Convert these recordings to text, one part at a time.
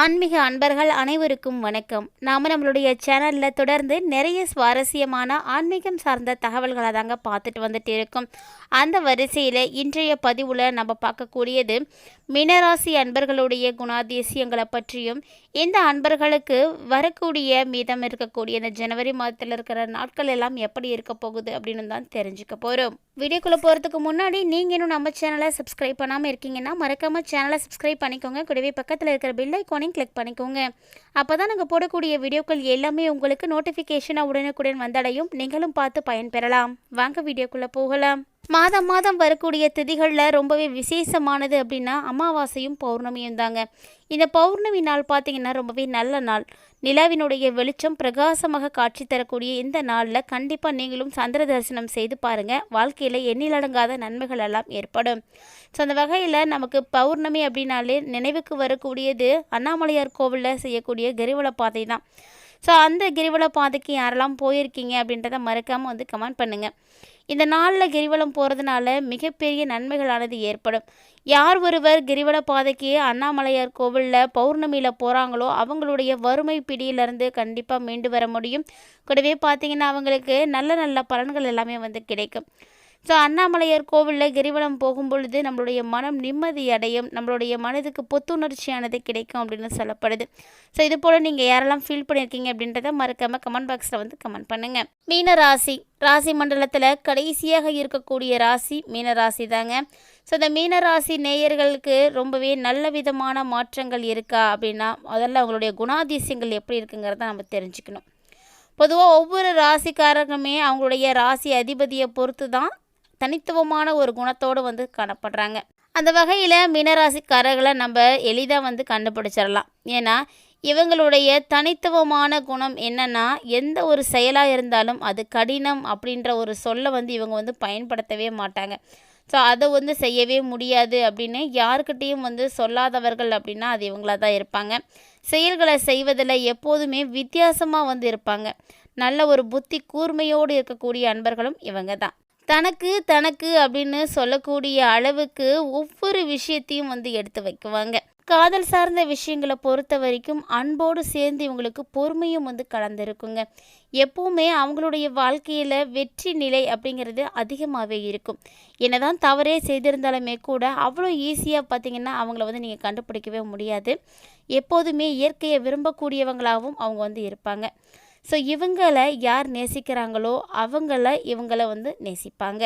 ஆன்மீக அன்பர்கள் அனைவருக்கும் வணக்கம். நாம் நம்மளுடைய சேனலில் தொடர்ந்து நிறைய சுவாரஸ்யமான ஆன்மீகம் சார்ந்த தகவல்களை தாங்க பார்த்துட்டு வந்துட்டு இருக்கோம். அந்த வரிசையில் இன்றைய பதிவில் நம்ம பார்க்கக்கூடியது மினராசி அன்பர்களுடைய குணாதிசயங்களை பற்றியும் இந்த அன்பர்களுக்கு வரக்கூடிய மீதம் இருக்கக்கூடிய இந்த ஜனவரி மாதத்தில் இருக்கிற நாட்கள் எல்லாம் எப்படி இருக்க போகுது அப்படின்னு தான் தெரிஞ்சுக்க போகிறோம் வீடியோக்குள்ளே போகிறதுக்கு முன்னாடி நீங்கள் இன்னும் நம்ம சேனலை சப்ஸ்கிரைப் பண்ணாமல் இருக்கீங்கன்னா மறக்காமல் சேனலை சப்ஸ்கிரைப் பண்ணிக்கோங்க. கூடவே பக்கத்தில் இருக்கிற பில்லை பெல் ஐக்கானையும் கிளிக் பண்ணிக்கோங்க. அப்போ தான் நாங்கள் போடக்கூடிய வீடியோக்கள் எல்லாமே உங்களுக்கு நோட்டிஃபிகேஷனாக உடனுக்குடன் வந்தடையும். நீங்களும் பார்த்து பயன்பெறலாம் வாங்க வீடியோக்குள்ளே போகலாம். மாதம் மாதம் வரக்கூடிய திதிகளில் ரொம்பவே விசேஷமானது அப்படின்னா அமாவாசையும் பௌர்ணமியும் தாங்க. இந்த பௌர்ணமி நாள் பார்த்தீங்கன்னா ரொம்பவே நல்ல நாள். நிலாவினுடைய வெளிச்சம் பிரகாசமாக காட்சி தரக்கூடிய இந்த நாளில் கண்டிப்பாக நீங்களும் சந்திர தரிசனம் செய்து பாருங்கள் வாழ்க்கையில் எண்ணிலடங்காத நன்மைகள் எல்லாம் ஏற்படும். ஸோ அந்த வகையில் நமக்கு பௌர்ணமி அப்படின்னாலே நினைவுக்கு வரக்கூடியது அண்ணாமலையார் கோவிலில் செய்யக்கூடிய கிரிவல பாதை தான் ஸோ அந்த கிரிவல பாதைக்கு யாரெல்லாம் போயிருக்கீங்க அப்படின்றத மறக்காமல் வந்து கமெண்ட் பண்ணுங்கள் இந்த நாளில் கிரிவலம் போகிறதுனால மிகப்பெரிய நன்மைகளானது ஏற்படும். யார் ஒருவர் கிரிவல பாதைக்கு அண்ணாமலையார் கோவிலில் பௌர்ணமியில் போகிறாங்களோ அவங்களுடைய வறுமை பிடியிலிருந்து கண்டிப்பாக மீண்டு வர முடியும். கூடவே பார்த்தீங்கன்னா அவங்களுக்கு நல்ல நல்ல பலன்கள் எல்லாமே வந்து கிடைக்கும். ஸோ அண்ணாமலையார் கோவிலில் கிரிவலம் போகும் பொழுது நம்மளுடைய மனம் நிம்மதி அடையும் நம்மளுடைய மனதுக்கு புத்துணர்ச்சியானது கிடைக்கும் அப்படின்னு சொல்லப்படுது. ஸோ இது போல் நீங்கள் யாரெல்லாம் ஃபீல் பண்ணியிருக்கீங்க அப்படின்றத மறக்காமல் கமெண்ட் பாக்ஸில் வந்து கமெண்ட் பண்ணுங்கள் மீன ராசி ராசி மண்டலத்தில் கடைசியாக இருக்கக்கூடிய ராசி மீன ராசி தாங்க. ஸோ இந்த மீன ராசி நேயர்களுக்கு ரொம்பவே நல்ல விதமான மாற்றங்கள் இருக்கா அப்படின்னா முதல்ல அவங்களுடைய குணாதிசயங்கள் எப்படி இருக்குங்கிறத நம்ம தெரிஞ்சுக்கணும். பொதுவாக ஒவ்வொரு ராசிக்காரருக்குமே அவங்களுடைய ராசி அதிபதியை பொறுத்து தான் தனித்துவமான ஒரு குணத்தோடு வந்து காணப்படுறாங்க. அந்த வகையில் மீனராசிக்காரர்களை நம்ம எளிதாக வந்து கண்டுபிடிச்சிடலாம் ஏன்னா இவங்களுடைய தனித்துவமான குணம் என்னென்னா எந்த ஒரு செயலாக இருந்தாலும் அது கடினம் அப்படின்ற ஒரு சொல்லை வந்து இவங்க வந்து பயன்படுத்தவே மாட்டாங்க. ஸோ அதை வந்து செய்யவே முடியாது அப்படின்னு யாருக்கிட்டேயும் வந்து சொல்லாதவர்கள் அப்படின்னா அது இவங்களாக தான் இருப்பாங்க. செயல்களை செய்வதில் எப்போதுமே வித்தியாசமாக வந்து இருப்பாங்க. நல்ல ஒரு புத்தி கூர்மையோடு இருக்கக்கூடிய அன்பர்களும் இவங்க தான். தனக்கு தனக்கு அப்படின்னு சொல்லக்கூடிய அளவுக்கு ஒவ்வொரு விஷயத்தையும் வந்து எடுத்து வைக்குவாங்க. காதல் சார்ந்த விஷயங்களை பொறுத்த வரைக்கும் அன்போடு சேர்ந்து இவங்களுக்கு பொறுமையும் வந்து கலந்துருக்குங்க. எப்பவுமே அவங்களுடைய வாழ்க்கையில் வெற்றி நிலை அப்படிங்கிறது அதிகமாகவே இருக்கும். என்னதான் தவறே செய்திருந்தாலுமே கூட அவ்வளோ ஈஸியாக பார்த்தீங்கன்னா அவங்கள வந்து நீங்கள் கண்டுபிடிக்கவே முடியாது. எப்போதுமே இயற்கையை விரும்பக்கூடியவங்களாகவும் அவங்க வந்து இருப்பாங்க. ஸோ இவங்களை யார் நேசிக்கிறாங்களோ அவங்கள இவங்களை வந்து நேசிப்பாங்க.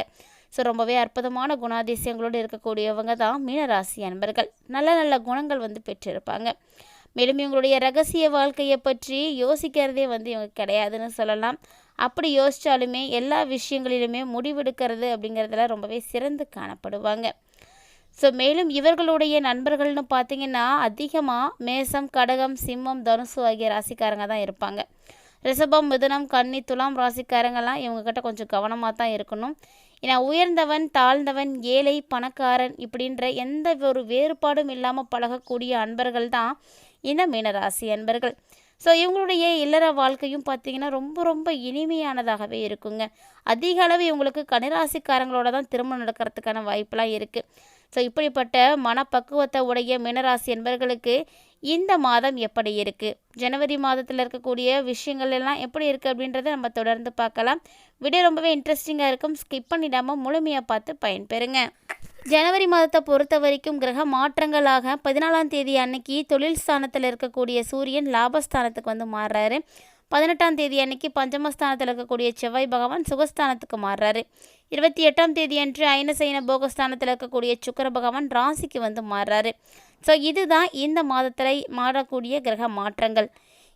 ஸோ ரொம்பவே அற்புதமான குணாதிசயங்களோடு இருக்கக்கூடியவங்க தான் மீனராசி அன்பர்கள். நல்ல நல்ல குணங்கள் வந்து பெற்றிருப்பாங்க. மேலும் இவங்களுடைய ரகசிய வாழ்க்கையை பற்றி யோசிக்கிறதே வந்து இவங்க கிடையாதுன்னு சொல்லலாம். அப்படி யோசித்தாலுமே எல்லா விஷயங்களிலுமே முடிவெடுக்கிறது அப்படிங்கிறதுல ரொம்பவே சிறந்து காணப்படுவாங்க. ஸோ மேலும் இவர்களுடைய நண்பர்கள்னு பார்த்தீங்கன்னா அதிகமாக மேசம் கடகம் சிம்மம் தனுசு ஆகிய ராசிக்காரங்க தான் இருப்பாங்க. ரிஷபம் மிதுனம் கன்னி துலாம் ராசிக்காரங்கெல்லாம் இவங்கக்கிட்ட கொஞ்சம் கவனமாக தான் இருக்கணும். ஏன்னா உயர்ந்தவன் தாழ்ந்தவன் ஏழை பணக்காரன் இப்படின்ற எந்த ஒரு வேறுபாடும் இல்லாமல் பழகக்கூடிய அன்பர்கள் தான் இந்த மீனராசி அன்பர்கள். ஸோ இவங்களுடைய இல்லற வாழ்க்கையும் பார்த்தீங்கன்னா ரொம்ப ரொம்ப இனிமையானதாகவே இருக்குங்க. அதிக அளவு இவங்களுக்கு கனிராசிக்காரங்களோட தான் திருமணம் நடக்கிறதுக்கான வாய்ப்பெலாம் இருக்குது ஸோ இப்படிப்பட்ட மனப்பக்குவத்தை உடைய மீனராசி என்பர்களுக்கு இந்த மாதம் எப்படி இருக்குது ஜனவரி மாதத்தில் இருக்கக்கூடிய விஷயங்கள் எல்லாம் எப்படி இருக்குது அப்படின்றத நம்ம தொடர்ந்து பார்க்கலாம். வீடியோ ரொம்பவே இன்ட்ரெஸ்டிங்காக இருக்கும். ஸ்கிப் பண்ணிடாமல் முழுமையாக பார்த்து பயன்பெறுங்க. ஜனவரி மாதத்தை பொறுத்த வரைக்கும் கிரக மாற்றங்களாக பதினாலாம் தேதி அன்னைக்கு தொழில் ஸ்தானத்தில் இருக்கக்கூடிய சூரியன் லாபஸ்தானத்துக்கு வந்து மாறுறாரு. பதினெட்டாம் தேதி அன்னைக்கு பஞ்சமஸ்தானத்தில் இருக்கக்கூடிய செவ்வாய் பகவான் சுகஸ்தானத்துக்கு மாறுறாரு. இருபத்தி எட்டாம் தேதி அன்று ஐனசைன போகஸ்தானத்தில் இருக்கக்கூடிய சுக்கர பகவான் ராசிக்கு வந்து மாறுறாரு. ஸோ இதுதான் இந்த மாதத்தில் மாறக்கூடிய கிரக மாற்றங்கள்.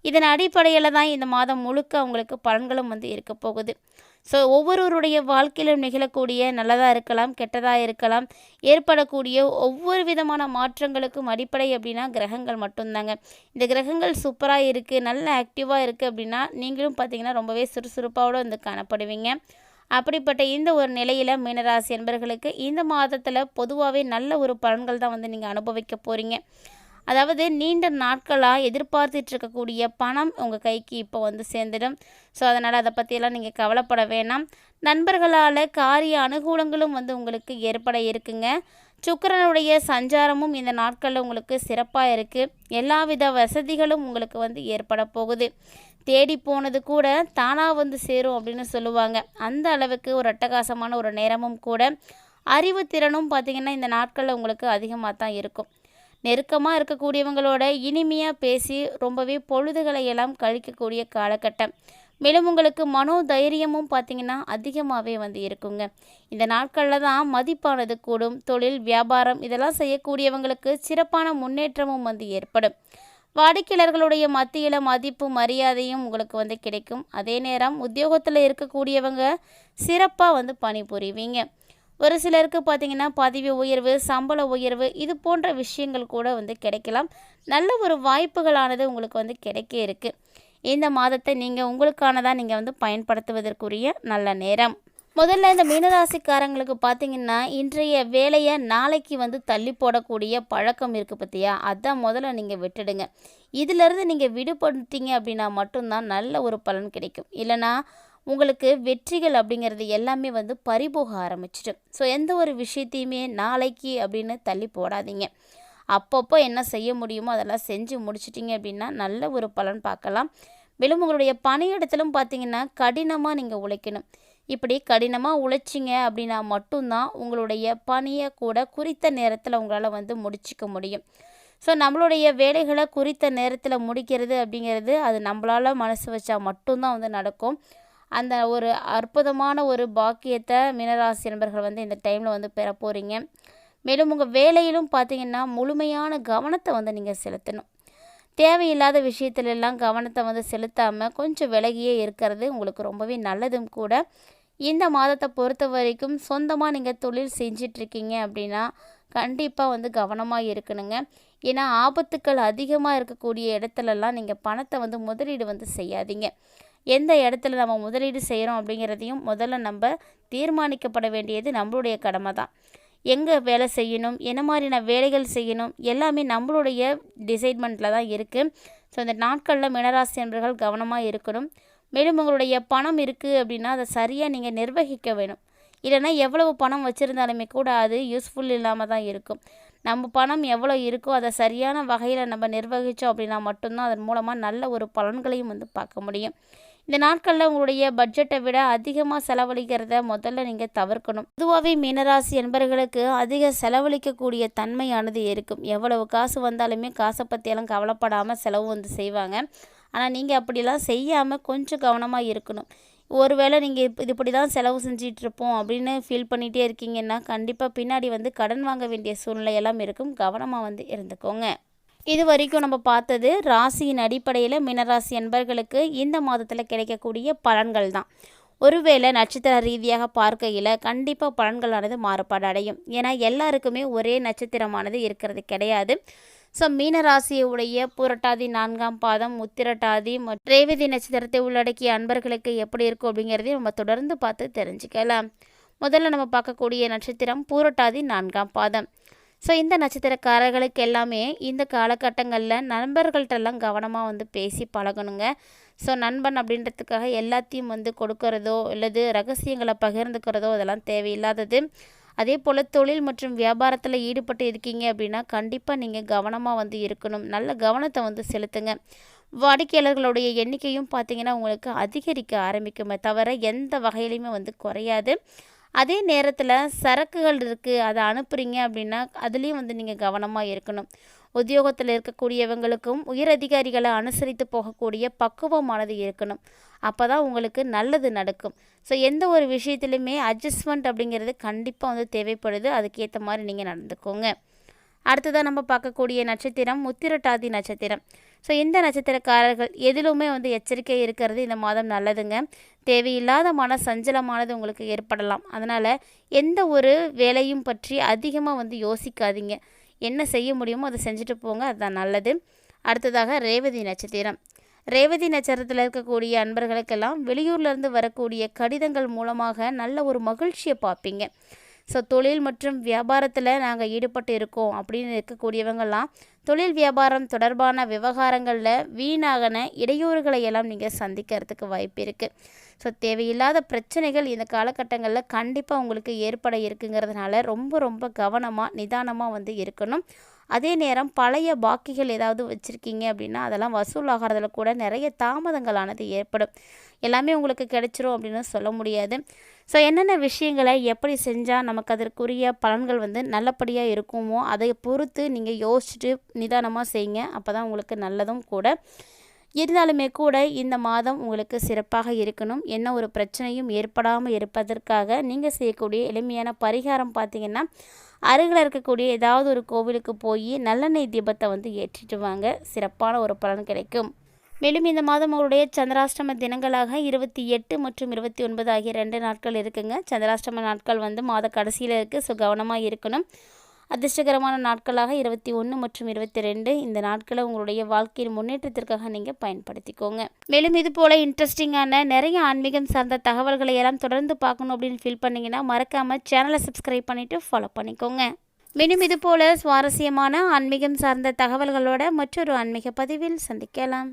இதன் அடிப்படையில் தான் இந்த மாதம் முழுக்க அவங்களுக்கு பலன்களும் வந்து இருக்க போகுது. ஸோ ஒவ்வொருவருடைய வாழ்க்கையிலும் நிகழக்கூடிய நல்லதாக இருக்கலாம் கெட்டதாக இருக்கலாம் ஏற்படக்கூடிய ஒவ்வொரு விதமான மாற்றங்களுக்கும் அடிப்படை அப்படின்னா கிரகங்கள் மட்டும்தாங்க. இந்த கிரகங்கள் சூப்பராக இருக்குது நல்ல ஆக்டிவாக இருக்குது அப்படின்னா நீங்களும் பார்த்தீங்கன்னா ரொம்பவே சுறுசுறுப்பாவோடு வந்து காணப்படுவீங்க. அப்படிப்பட்ட இந்த ஒரு நிலையில் மீனராசி என்பர்களுக்கு இந்த மாதத்தில் பொதுவாகவே நல்ல ஒரு பலன்கள் தான் வந்து நீங்கள் அனுபவிக்க போகிறீங்க அதாவது நீண்ட நாட்களாக எதிர்பார்த்துட்டு இருக்கக்கூடிய பணம் உங்கள் கைக்கு இப்போ வந்து சேர்ந்துடும். ஸோ அதனால் அதை பற்றியெல்லாம் நீங்கள் கவலைப்பட வேணாம். நண்பர்களால் காரிய அனுகூலங்களும் வந்து உங்களுக்கு ஏற்பட இருக்குங்க. சுக்கரனுடைய சஞ்சாரமும் இந்த நாட்களில் உங்களுக்கு சிறப்பாக இருக்குது எல்லாவித வசதிகளும் உங்களுக்கு வந்து ஏற்பட போகுது. தேடி போனது கூட தானாக வந்து சேரும் அப்படின்னு சொல்லுவாங்க. அந்த அளவுக்கு ஒரு அட்டகாசமான ஒரு நேரமும் கூட அறிவு திறனும் பார்த்திங்கன்னா இந்த நாட்களில் உங்களுக்கு அதிகமாக தான் இருக்கும். நெருக்கமாக இருக்கக்கூடியவங்களோட இனிமையாக பேசி ரொம்பவே பொழுதுகளை எல்லாம் கழிக்கக்கூடிய காலகட்டம். மேலும் உங்களுக்கு மனோ தைரியமும் பார்த்திங்கன்னா அதிகமாகவே வந்து இருக்குங்க. இந்த நாட்களில் தான் மதிப்பானது கூடும். தொழில் வியாபாரம் இதெல்லாம் செய்யக்கூடியவங்களுக்கு சிறப்பான முன்னேற்றமும் வந்து ஏற்படும். வாடிக்கையாளர்களுடைய மத்தியில் மதிப்பு மரியாதையும் உங்களுக்கு வந்து கிடைக்கும். அதே நேரம் உத்தியோகத்தில் இருக்கக்கூடியவங்க சிறப்பாக வந்து பணிபுரிவீங்க. ஒரு சிலருக்கு பார்த்திங்கன்னா பதவி உயர்வு சம்பள உயர்வு இது போன்ற விஷயங்கள் கூட வந்து கிடைக்கலாம். நல்ல ஒரு வாய்ப்புகளானது உங்களுக்கு வந்து கிடைக்க இருக்குது இந்த மாதத்தை நீங்கள் உங்களுக்கானதாக நீங்கள் வந்து பயன்படுத்துவதற்குரிய நல்ல நேரம். முதல்ல இந்த மீனராசிக்காரங்களுக்கு பார்த்தீங்கன்னா இன்றைய வேலையை நாளைக்கு வந்து தள்ளி போடக்கூடிய பழக்கம் இருக்குது பார்த்தியா அதான் முதல்ல நீங்கள் விட்டுடுங்க. இதிலிருந்து நீங்கள் விடுபட்டீங்க அப்படின்னா மட்டும்தான் நல்ல ஒரு பலன் கிடைக்கும். இல்லைனா உங்களுக்கு வெற்றிகள் அப்படிங்கிறது எல்லாமே வந்து பறிபோக ஆரம்பிச்சிடும். ஸோ எந்த ஒரு விஷயத்தையுமே நாளைக்கு அப்படின்னு தள்ளி போடாதீங்க. அப்பப்போ என்ன செய்ய முடியுமோ அதெல்லாம் செஞ்சு முடிச்சிட்டிங்க அப்படின்னா நல்ல ஒரு பலன் பார்க்கலாம். மேலும் உங்களுடைய பணியிடத்திலும் பார்த்தீங்கன்னா கடினமாக நீங்கள் உழைக்கணும். இப்படி கடினமாக உழைச்சிங்க அப்படின்னா மட்டும்தான் உங்களுடைய பணியை கூட குறித்த நேரத்தில் உங்களால் வந்து முடிச்சிக்க முடியும். ஸோ நம்மளுடைய வேலைகளை குறித்த நேரத்தில் முடிக்கிறது அப்படிங்கிறது அது நம்மளால் மனசு வச்சா மட்டும்தான் வந்து நடக்கும். அந்த ஒரு அற்புதமான ஒரு பாக்கியத்தை மீனராசி நண்பர்கள் வந்து இந்த டைமில் வந்து பெற போகிறீங்க மேலும் உங்கள் வேலையிலும் பார்த்தீங்கன்னா முழுமையான கவனத்தை வந்து நீங்கள் செலுத்தணும். தேவையில்லாத விஷயத்துலலாம் கவனத்தை வந்து செலுத்தாமல் கொஞ்சம் விலகியே இருக்கிறது உங்களுக்கு ரொம்பவே நல்லதும் கூட. இந்த மாதத்தை பொறுத்த வரைக்கும் சொந்தமாக நீங்கள் தொழில் செஞ்சிட்ருக்கீங்க அப்படின்னா கண்டிப்பாக வந்து கவனமாக இருக்கணுங்க. ஏன்னா ஆபத்துக்கள் அதிகமாக இருக்கக்கூடிய இடத்துலலாம் நீங்கள் பணத்தை வந்து முதலீடு வந்து செய்யாதீங்க. எந்த இடத்துல நம்ம முதலீடு செய்கிறோம் அப்படிங்கிறதையும் முதல்ல நம்ம தீர்மானிக்கப்பட வேண்டியது நம்மளுடைய கடமை தான் எங்கே வேலை செய்யணும் என்ன மாதிரியான வேலைகள் செய்யணும் எல்லாமே நம்மளுடைய டிசைட்மெண்ட்டில் தான் இருக்குது ஸோ இந்த நாட்களில் மினராசி என்பர்கள் கவனமாக இருக்கணும். மேலும் உங்களுடைய பணம் இருக்குது அப்படின்னா அதை சரியாக நீங்கள் நிர்வகிக்க வேணும். இல்லைனா எவ்வளவு பணம் வச்சுருந்தாலுமே கூட அது யூஸ்ஃபுல் இல்லாமல் தான் இருக்கும். நம்ம பணம் எவ்வளோ இருக்கோ அதை சரியான வகையில் நம்ம நிர்வகித்தோம் அப்படின்னா மட்டும்தான் அதன் மூலமாக நல்ல ஒரு பலன்களையும் வந்து பார்க்க முடியும். இந்த நாட்களில் உங்களுடைய பட்ஜெட்டை விட அதிகமாக செலவழிக்கிறத முதல்ல நீங்கள் தவிர்க்கணும். பொதுவாகவே மீனராசி என்பர்களுக்கு அதிக செலவழிக்கக்கூடிய தன்மையானது இருக்கும். எவ்வளவு காசு வந்தாலுமே காசை பற்றியெல்லாம் கவலைப்படாமல் செலவு வந்து செய்வாங்க. ஆனால் நீங்கள் அப்படிலாம் செய்யாமல் கொஞ்சம் கவனமாக இருக்கணும். ஒருவேளை நீங்கள் இது இப்படி தான் செலவு செஞ்சிட்ருப்போம் அப்படின்னு ஃபீல் பண்ணிகிட்டே இருக்கீங்கன்னா கண்டிப்பாக பின்னாடி வந்து கடன் வாங்க வேண்டிய சூழ்நிலை எல்லாம் இருக்கும். கவனமாக வந்து இருந்துக்கோங்க. இது வரைக்கும் நம்ம பார்த்தது ராசியின் அடிப்படையில் மினராசி என்பர்களுக்கு இந்த மாதத்தில் கிடைக்கக்கூடிய பலன்கள் தான். ஒருவேளை நட்சத்திர ரீதியாக பார்க்கையில் கண்டிப்பாக பலன்களானது மாறுபாடு அடையும். ஏன்னா எல்லாருக்குமே ஒரே நட்சத்திரமானது இருக்கிறது கிடையாது. ஸோ மீனராசியுடைய புரட்டாதி நான்காம் பாதம் உத்திரட்டாதி மற்றும் ரேவதி நட்சத்திரத்தை உள்ளடக்கிய அன்பர்களுக்கு எப்படி இருக்கும் அப்படிங்கிறதையும் நம்ம தொடர்ந்து பார்த்து தெரிஞ்சுக்கலாம். முதல்ல நம்ம பார்க்கக்கூடிய நட்சத்திரம் பூரட்டாதி நான்காம் பாதம். ஸோ இந்த நட்சத்திரக்காரர்களுக்கு எல்லாமே இந்த காலகட்டங்களில் நண்பர்கள்ட்டெல்லாம் கவனமாக வந்து பேசி பழகணுங்க. ஸோ நண்பன் அப்படின்றதுக்காக எல்லாத்தையும் வந்து கொடுக்கறதோ அல்லது ரகசியங்களை பகிர்ந்துக்கிறதோ அதெல்லாம் தேவையில்லாதது. அதே போல் தொழில் மற்றும் வியாபாரத்தில் ஈடுபட்டு இருக்கீங்க அப்படின்னா கண்டிப்பாக நீங்கள் கவனமாக வந்து இருக்கணும். நல்ல கவனத்தை வந்து செலுத்துங்க. வாடிக்கையாளர்களுடைய எண்ணிக்கையும் பார்த்திங்கன்னா உங்களுக்கு அதிகரிக்க ஆரம்பிக்குமே தவிர எந்த வகையிலையுமே வந்து குறையாது. அதே நேரத்தில் சரக்குகள் இருக்குது அதை அனுப்புகிறீங்க அப்படின்னா அதுலேயும் வந்து நீங்கள் கவனமாக இருக்கணும். உத்தியோகத்தில் இருக்கக்கூடியவங்களுக்கும் உயர் அதிகாரிகளை அனுசரித்து போகக்கூடிய பக்குவமானது இருக்கணும். அப்போ தான் உங்களுக்கு நல்லது நடக்கும். ஸோ எந்த ஒரு விஷயத்துலையுமே அட்ஜஸ்ட்மெண்ட் அப்படிங்கிறது கண்டிப்பாக வந்து தேவைப்படுது. அதுக்கேற்ற மாதிரி நீங்கள் நடந்துக்கோங்க. அடுத்ததாக நம்ம பார்க்கக்கூடிய நட்சத்திரம் முத்திரட்டாதி நட்சத்திரம். ஸோ இந்த நட்சத்திரக்காரர்கள் எதிலுமே வந்து எச்சரிக்கை இருக்கிறது இந்த மாதம் நல்லதுங்க. தேவையில்லாத மன சஞ்சலமானது உங்களுக்கு ஏற்படலாம். அதனால் எந்த ஒரு வேலையும் பற்றி அதிகமாக வந்து யோசிக்காதீங்க. என்ன செய்ய முடியுமோ அதை செஞ்சுட்டு போங்க. அதுதான் நல்லது. அடுத்ததாக ரேவதி நட்சத்திரம். ரேவதி நட்சத்திரத்தில் இருக்கக்கூடிய அன்பர்களுக்கெல்லாம் வெளியூர்லேருந்து வரக்கூடிய கடிதங்கள் மூலமாக நல்ல ஒரு மகிழ்ச்சியை பார்ப்பீங்க. ஸோ தொழில் மற்றும் வியாபாரத்தில் நாங்கள் ஈடுபட்டு இருக்கோம் அப்படின்னு இருக்கக்கூடியவங்கெல்லாம் தொழில் வியாபாரம் தொடர்பான விவகாரங்களில் வீணாகன இடையூறுகளை எல்லாம் நீங்கள் சந்திக்கிறதுக்கு வாய்ப்பு இருக்குது ஸோ தேவையில்லாத பிரச்சனைகள் இந்த காலகட்டங்களில் கண்டிப்பாக உங்களுக்கு ஏற்பட இருக்குங்கிறதுனால ரொம்ப ரொம்ப கவனமாக நிதானமாக வந்து இருக்கணும். அதே நேரம் பழைய பாக்கிகள் ஏதாவது வச்சுருக்கீங்க அப்படின்னா அதெல்லாம் வசூலாகிறதுல கூட நிறைய தாமதங்களானது ஏற்படும். எல்லாமே உங்களுக்கு கிடைச்சிரும் அப்படின்னு சொல்ல முடியாது. ஸோ என்னென்ன விஷயங்களை எப்படி செஞ்சால் நமக்கு அதற்குரிய பலன்கள் வந்து நல்லபடியாக இருக்குமோ அதை பொறுத்து நீங்கள் யோசிச்சுட்டு நிதானமாக செய்யுங்க. அப்போ தான் உங்களுக்கு நல்லதும் கூட. இருந்தாலுமே கூட இந்த மாதம் உங்களுக்கு சிறப்பாக இருக்கணும். என்ன ஒரு பிரச்சனையும் ஏற்படாமல் இருப்பதற்காக நீங்கள் செய்யக்கூடிய எளிமையான பரிகாரம் பார்த்திங்கன்னா அருகில் இருக்கக்கூடிய ஏதாவது ஒரு கோவிலுக்கு போய் நல்லெண்ணெய் தீபத்தை வந்து ஏற்றிட்டு வாங்க. சிறப்பான ஒரு பலன் கிடைக்கும். மேலும் இந்த மாதம் உங்களுடைய சந்திராஷ்டம தினங்களாக இருபத்தி எட்டு மற்றும் இருபத்தி ஒன்பது ஆகிய ரெண்டு நாட்கள் இருக்குங்க. சந்திராஷ்டம நாட்கள் வந்து மாத கடைசியில் இருக்குது ஸோ கவனமாக இருக்கணும். அதிர்ஷ்டகரமான நாட்களாக இருபத்தி ஒன்று மற்றும் இருபத்தி ரெண்டு. இந்த நாட்களை உங்களுடைய வாழ்க்கையின் முன்னேற்றத்திற்காக நீங்கள் பயன்படுத்திக்கோங்க. மேலும் இது போல் இன்ட்ரெஸ்டிங்கான நிறைய ஆன்மீகம் சார்ந்த தகவல்களை எல்லாம் தொடர்ந்து பார்க்கணும் அப்படின்னு ஃபீல் பண்ணிங்கன்னா மறக்காமல் சேனலை சப்ஸ்கிரைப் பண்ணிவிட்டு ஃபாலோ பண்ணிக்கோங்க. மேலும் இதுபோல் சுவாரஸ்யமான ஆன்மீகம் சார்ந்த தகவல்களோட மற்றொரு ஆன்மீக பதிவில் சந்திக்கலாம்.